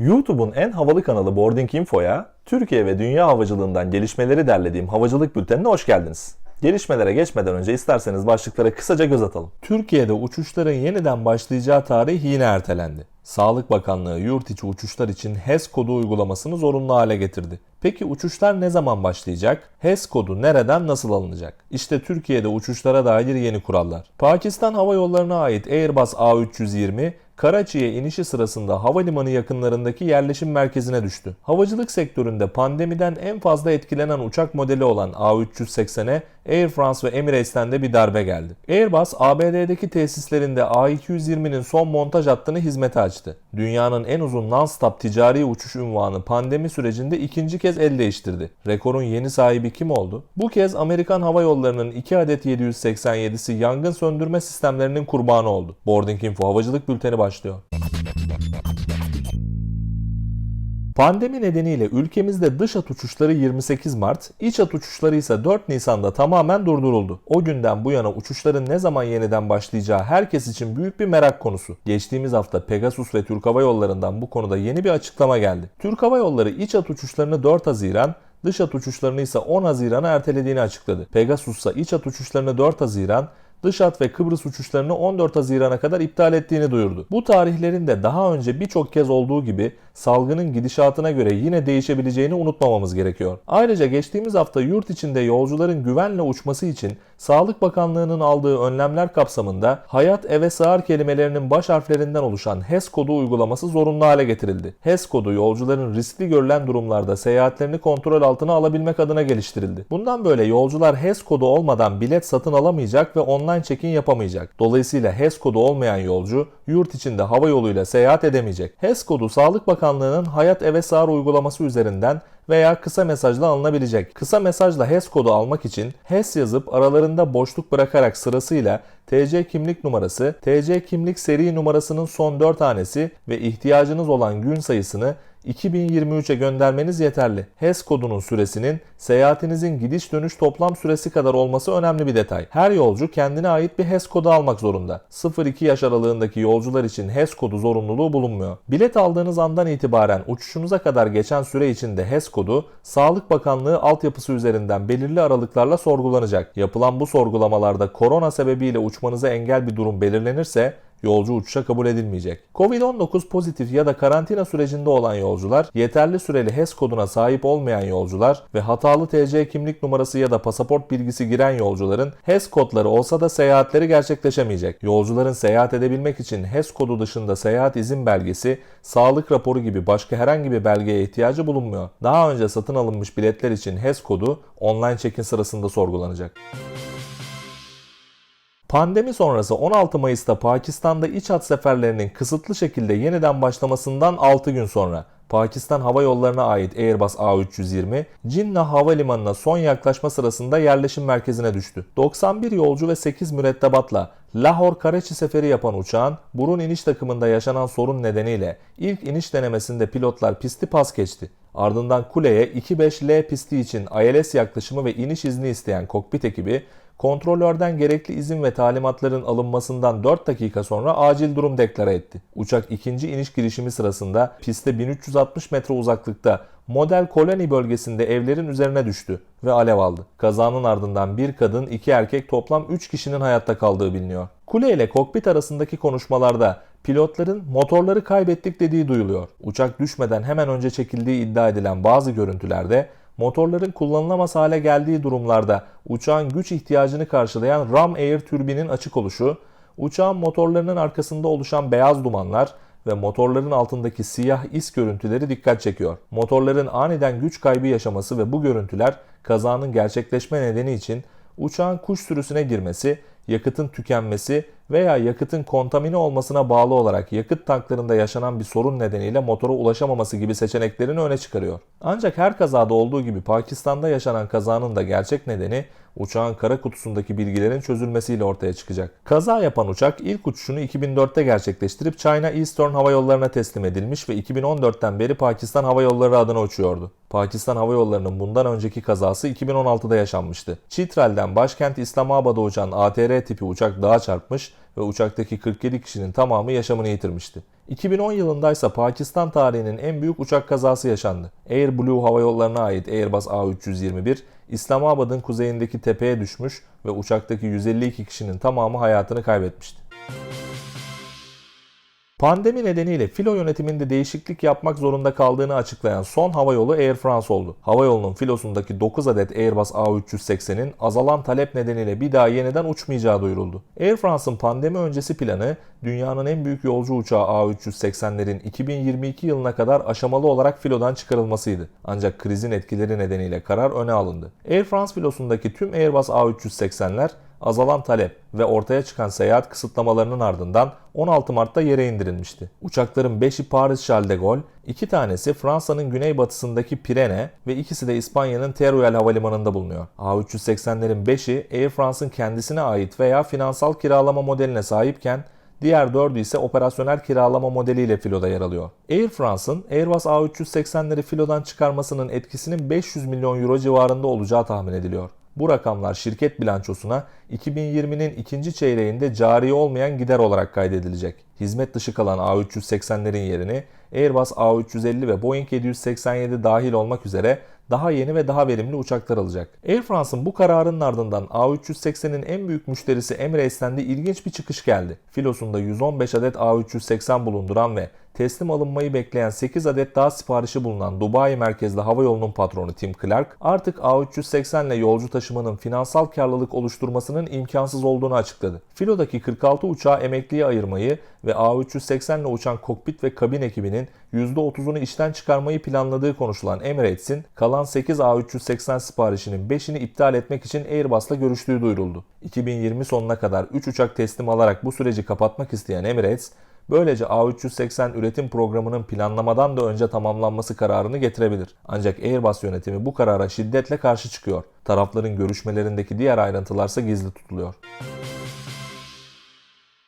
YouTube'un en havalı kanalı Boarding Info'ya Türkiye ve dünya havacılığından gelişmeleri derlediğim havacılık bültenine hoş geldiniz. Gelişmelere geçmeden önce isterseniz başlıklara kısaca göz atalım. Türkiye'de uçuşların yeniden başlayacağı tarih yine ertelendi. Sağlık Bakanlığı yurt içi uçuşlar için HES kodu uygulamasını zorunlu hale getirdi. Peki uçuşlar ne zaman başlayacak? HES kodu nereden nasıl alınacak? İşte Türkiye'de uçuşlara dair yeni kurallar. Pakistan Hava Yolları'na ait Airbus A320 Karachi'ye inişi sırasında havalimanı yakınlarındaki yerleşim merkezine düştü. Havacılık sektöründe pandemiden en fazla etkilenen uçak modeli olan A380'e Air France ve Emirates'ten de bir darbe geldi. Airbus, ABD'deki tesislerinde A220'nin son montaj hattını hizmete açtı. Dünyanın en uzun non-stop ticari uçuş unvanı pandemi sürecinde ikinci kez el değiştirdi. Rekorun yeni sahibi kim oldu? Bu kez Amerikan Hava Yolları'nın 2 adet 787'si yangın söndürme sistemlerinin kurbanı oldu. Boarding Info Havacılık Bülteni başlıyor. Pandemi nedeniyle ülkemizde dış hat uçuşları 28 Mart, iç hat uçuşları ise 4 Nisan'da tamamen durduruldu. O günden bu yana uçuşların ne zaman yeniden başlayacağı herkes için büyük bir merak konusu. Geçtiğimiz hafta Pegasus ve Türk Hava Yolları'ndan bu konuda yeni bir açıklama geldi. Türk Hava Yolları iç hat uçuşlarını 4 Haziran, dış hat uçuşlarını ise 10 Haziran'a ertelediğini açıkladı. Pegasus ise iç hat uçuşlarını 4 Haziran, dış hat ve Kıbrıs uçuşlarını 14 Haziran'a kadar iptal ettiğini duyurdu. Bu tarihlerin de daha önce birçok kez olduğu gibi salgının gidişatına göre yine değişebileceğini unutmamamız gerekiyor. Ayrıca geçtiğimiz hafta yurt içinde yolcuların güvenle uçması için Sağlık Bakanlığı'nın aldığı önlemler kapsamında hayat eve sığar kelimelerinin baş harflerinden oluşan HES kodu uygulaması zorunlu hale getirildi. HES kodu yolcuların riskli görülen durumlarda seyahatlerini kontrol altına alabilmek adına geliştirildi. Bundan böyle yolcular HES kodu olmadan bilet satın alamayacak ve online check-in yapamayacak. Dolayısıyla HES kodu olmayan yolcu yurt içinde hava yoluyla seyahat edemeyecek. HES kodu Sağlık Bakanlığı'nın Hayat Eve Sığar uygulaması üzerinden veya kısa mesajla alınabilecek. Kısa mesajla HES kodu almak için HES yazıp aralarında boşluk bırakarak sırasıyla TC kimlik numarası, TC kimlik seri numarasının son 4 tanesi ve ihtiyacınız olan gün sayısını 2023'e göndermeniz yeterli. HES kodunun süresinin seyahatinizin gidiş dönüş toplam süresi kadar olması önemli bir detay. Her yolcu kendine ait bir HES kodu almak zorunda. 0-2 yaş aralığındaki yolcular için HES kodu zorunluluğu bulunmuyor. Bilet aldığınız andan itibaren uçuşunuza kadar geçen süre içinde HES kodu Sağlık Bakanlığı altyapısı üzerinden belirli aralıklarla sorgulanacak. Yapılan bu sorgulamalarda korona sebebiyle uçmanıza engel bir durum belirlenirse yolcu uçuşa kabul edilmeyecek. Covid-19 pozitif ya da karantina sürecinde olan yolcular, yeterli süreli HES koduna sahip olmayan yolcular ve hatalı TC kimlik numarası ya da pasaport bilgisi giren yolcuların HES kodları olsa da seyahatleri gerçekleşemeyecek. Yolcuların seyahat edebilmek için HES kodu dışında seyahat izin belgesi, sağlık raporu gibi başka herhangi bir belgeye ihtiyacı bulunmuyor. Daha önce satın alınmış biletler için HES kodu online check-in sırasında sorgulanacak. Pandemi sonrası 16 Mayıs'ta Pakistan'da iç hat seferlerinin kısıtlı şekilde yeniden başlamasından 6 gün sonra Pakistan Hava Yolları'na ait Airbus A320, Cinnah Havalimanı'na son yaklaşma sırasında yerleşim merkezine düştü. 91 yolcu ve 8 mürettebatla Lahore Karachi seferi yapan uçağın burun iniş takımında yaşanan sorun nedeniyle ilk iniş denemesinde pilotlar pisti pas geçti. Ardından kuleye 25L pisti için ILS yaklaşımı ve iniş izni isteyen kokpit ekibi kontrolörden gerekli izin ve talimatların alınmasından 4 dakika sonra acil durum deklare etti. Uçak ikinci iniş girişimi sırasında piste 1360 metre uzaklıkta Model Koloni bölgesinde evlerin üzerine düştü ve alev aldı. Kazanın ardından bir kadın, iki erkek toplam 3 kişinin hayatta kaldığı biliniyor. Kule ile kokpit arasındaki konuşmalarda pilotların motorları kaybettik dediği duyuluyor. Uçak düşmeden hemen önce çekildiği iddia edilen bazı görüntülerde motorların kullanılamaz hale geldiği durumlarda uçağın güç ihtiyacını karşılayan Ram Air türbinin açık oluşu, uçağın motorlarının arkasında oluşan beyaz dumanlar ve motorların altındaki siyah is görüntüleri dikkat çekiyor. Motorların aniden güç kaybı yaşaması ve bu görüntüler kazanın gerçekleşme nedeni için uçağın kuş sürüsüne girmesi, yakıtın tükenmesi veya yakıtın kontamine olmasına bağlı olarak yakıt tanklarında yaşanan bir sorun nedeniyle motora ulaşamaması gibi seçeneklerini öne çıkarıyor. Ancak her kazada olduğu gibi Pakistan'da yaşanan kazanın da gerçek nedeni uçağın kara kutusundaki bilgilerin çözülmesiyle ortaya çıkacak. Kaza yapan uçak ilk uçuşunu 2004'te gerçekleştirip China Eastern Hava Yolları'na teslim edilmiş ve 2014'ten beri Pakistan Hava Yolları adına uçuyordu. Pakistan Hava Yolları'nın bundan önceki kazası 2016'da yaşanmıştı. Chitral'den başkent İslamabad'a uçan ATR tipi uçak dağa çarpmış ve uçaktaki 47 kişinin tamamı yaşamını yitirmişti. 2010 yılında ise Pakistan tarihinin en büyük uçak kazası yaşandı. Air Blue Hava Yolları'na ait Airbus A321 İslamabad'ın kuzeyindeki tepeye düşmüş ve uçaktaki 152 kişinin tamamı hayatını kaybetmişti. Pandemi nedeniyle filo yönetiminde değişiklik yapmak zorunda kaldığını açıklayan son havayolu Air France oldu. Havayolunun filosundaki 9 adet Airbus A380'in azalan talep nedeniyle bir daha yeniden uçmayacağı duyuruldu. Air France'ın pandemi öncesi planı dünyanın en büyük yolcu uçağı A380'lerin 2022 yılına kadar aşamalı olarak filodan çıkarılmasıydı. Ancak krizin etkileri nedeniyle karar öne alındı. Air France filosundaki tüm Airbus A380'ler azalan talep ve ortaya çıkan seyahat kısıtlamalarının ardından 16 Mart'ta yere indirilmişti. Uçakların 5'i Paris Charles de Gaulle, 2 tanesi Fransa'nın güneybatısındaki Pirene ve ikisi de İspanya'nın Teruel Havalimanı'nda bulunuyor. A380'lerin 5'i Air France'ın kendisine ait veya finansal kiralama modeline sahipken Diğer 4'ü ise operasyonel kiralama modeliyle filoda yer alıyor. Air France'ın Airbus A380'leri filodan çıkarmasının etkisinin 500 milyon euro civarında olacağı tahmin ediliyor. Bu rakamlar şirket bilançosuna 2020'nin ikinci çeyreğinde cari olmayan gider olarak kaydedilecek. Hizmet dışı kalan A380'lerin yerini Airbus A350 ve Boeing 787 dahil olmak üzere daha yeni ve daha verimli uçaklar alacak. Air France'ın bu kararının ardından A380'in en büyük müşterisi Emirates'ten de ilginç bir çıkış geldi. Filosunda 115 adet A380 bulunduran ve teslim alınmayı bekleyen 8 adet daha siparişi bulunan Dubai merkezli hava yolunun patronu Tim Clark artık A380 ile yolcu taşımanın finansal karlılık oluşturmasının imkansız olduğunu açıkladı. Filo'daki 46 uçağı emekliye ayırmayı ve A380 ile uçan kokpit ve kabin ekibinin %30'unu işten çıkarmayı planladığı konuşulan Emirates'in kalan 8 A380 siparişinin 5'ini iptal etmek için Airbus'la görüştüğü duyuruldu. 2020 sonuna kadar 3 uçak teslim alarak bu süreci kapatmak isteyen Emirates, Böylece A380 üretim programının planlamadan da önce tamamlanması kararını getirebilir. Ancak Airbus yönetimi bu karara şiddetle karşı çıkıyor. Tarafların görüşmelerindeki diğer ayrıntılarsa gizli tutuluyor.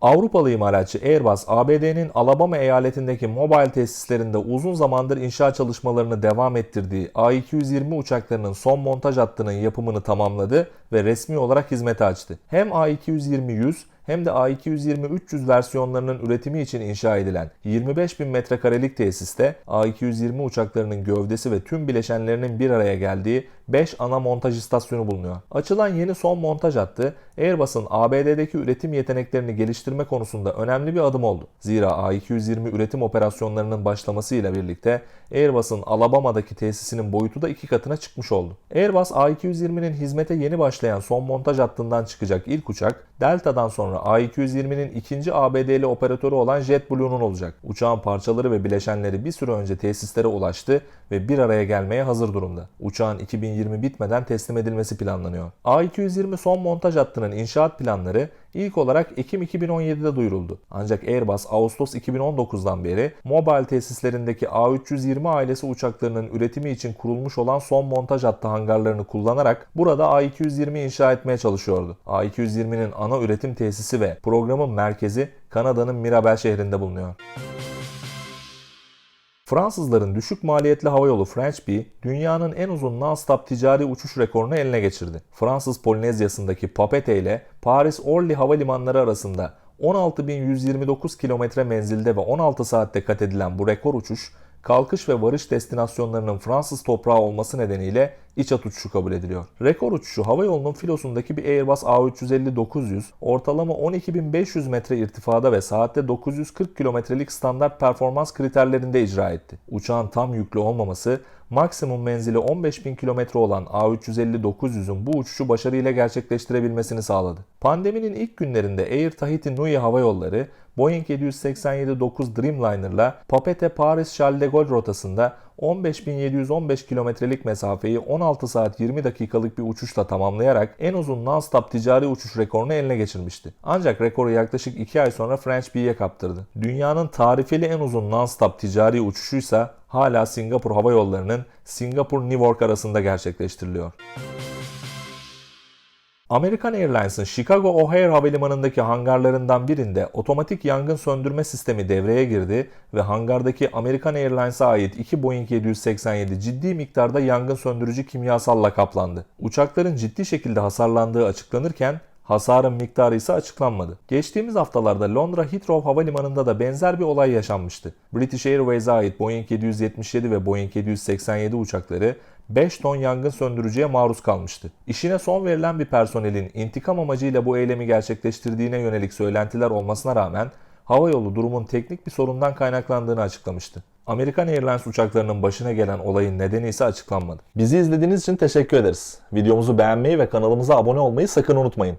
Avrupalı imalatçı Airbus, ABD'nin Alabama eyaletindeki mobile tesislerinde uzun zamandır inşaat çalışmalarını devam ettirdiği A220 uçaklarının son montaj hattının yapımını tamamladı ve resmi olarak hizmete açtı. Hem A220-100 hem de A220-300 versiyonlarının üretimi için inşa edilen 25 bin metrekarelik tesiste A220 uçaklarının gövdesi ve tüm bileşenlerinin bir araya geldiği 5 ana montaj istasyonu bulunuyor. Açılan yeni son montaj hattı Airbus'un ABD'deki üretim yeteneklerini geliştirme konusunda önemli bir adım oldu. Zira A220 üretim operasyonlarının başlamasıyla birlikte Airbus'un Alabama'daki tesisinin boyutu da iki katına çıkmış oldu. Airbus A220'nin hizmete yeni başlayan son montaj hattından çıkacak ilk uçak Delta'dan sonra A220'nin ikinci ABD'li operatörü olan JetBlue'nun olacak. Uçağın parçaları ve bileşenleri bir süre önce tesislere ulaştı ve bir araya gelmeye hazır durumda. Uçağın 2020 bitmeden teslim edilmesi planlanıyor. A220 son montaj hattının inşaat planları ilk olarak Ekim 2017'de duyuruldu. Ancak Airbus Ağustos 2019'dan beri mobile tesislerindeki A320 ailesi uçaklarının üretimi için kurulmuş olan son montaj hattı hangarlarını kullanarak burada A220 inşa etmeye çalışıyordu. A220'nin ana üretim tesisi ve programın merkezi Kanada'nın Mirabel şehrinde bulunuyor. Fransızların düşük maliyetli havayolu French Bee, dünyanın en uzun non-stop ticari uçuş rekorunu eline geçirdi. Fransız Polinezyası'ndaki Papete ile Paris-Orly havalimanları arasında 16.129 kilometre menzilde ve 16 saatte kat edilen bu rekor uçuş, kalkış ve varış destinasyonlarının Fransız toprağı olması nedeniyle iç at uçuşu kabul ediliyor. Rekor uçuşu hava yolunun filosundaki bir Airbus A350-900 ortalama 12.500 metre irtifada ve saatte 940 kilometrelik standart performans kriterlerinde icra etti. Uçağın tam yüklü olmaması maksimum menzili 15.000 kilometre olan A350-900'ün bu uçuşu başarıyla gerçekleştirebilmesini sağladı. Pandeminin ilk günlerinde Air Tahiti Nui Hava Yolları Boeing 787-9 Dreamliner'la Papete Paris Charles de Gaulle rotasında 15.715 kilometrelik mesafeyi 16 saat 20 dakikalık bir uçuşla tamamlayarak en uzun non-stop ticari uçuş rekorunu eline geçirmişti. Ancak rekoru yaklaşık 2 ay sonra French Bee'ye kaptırdı. Dünyanın tarifeli en uzun non-stop ticari uçuşuysa hala Singapur Hava Yolları'nın Singapur-Newark arasında gerçekleştiriliyor. American Airlines'ın Chicago O'Hare Havalimanı'ndaki hangarlarından birinde otomatik yangın söndürme sistemi devreye girdi ve hangardaki American Airlines'a ait iki Boeing 787 ciddi miktarda yangın söndürücü kimyasalla kaplandı. Uçakların ciddi şekilde hasarlandığı açıklanırken Hasarın miktarı ise açıklanmadı. Geçtiğimiz haftalarda Londra Heathrow Havalimanı'nda da benzer bir olay yaşanmıştı. British Airways'a ait Boeing 777 ve Boeing 787 uçakları 5 ton yangın söndürücüye maruz kalmıştı. İşine son verilen bir personelin intikam amacıyla bu eylemi gerçekleştirdiğine yönelik söylentiler olmasına rağmen havayolu durumun teknik bir sorundan kaynaklandığını açıklamıştı. Amerikan Airlines uçaklarının başına gelen olayın nedeni ise açıklanmadı. Bizi izlediğiniz için teşekkür ederiz. Videomuzu beğenmeyi ve kanalımıza abone olmayı sakın unutmayın.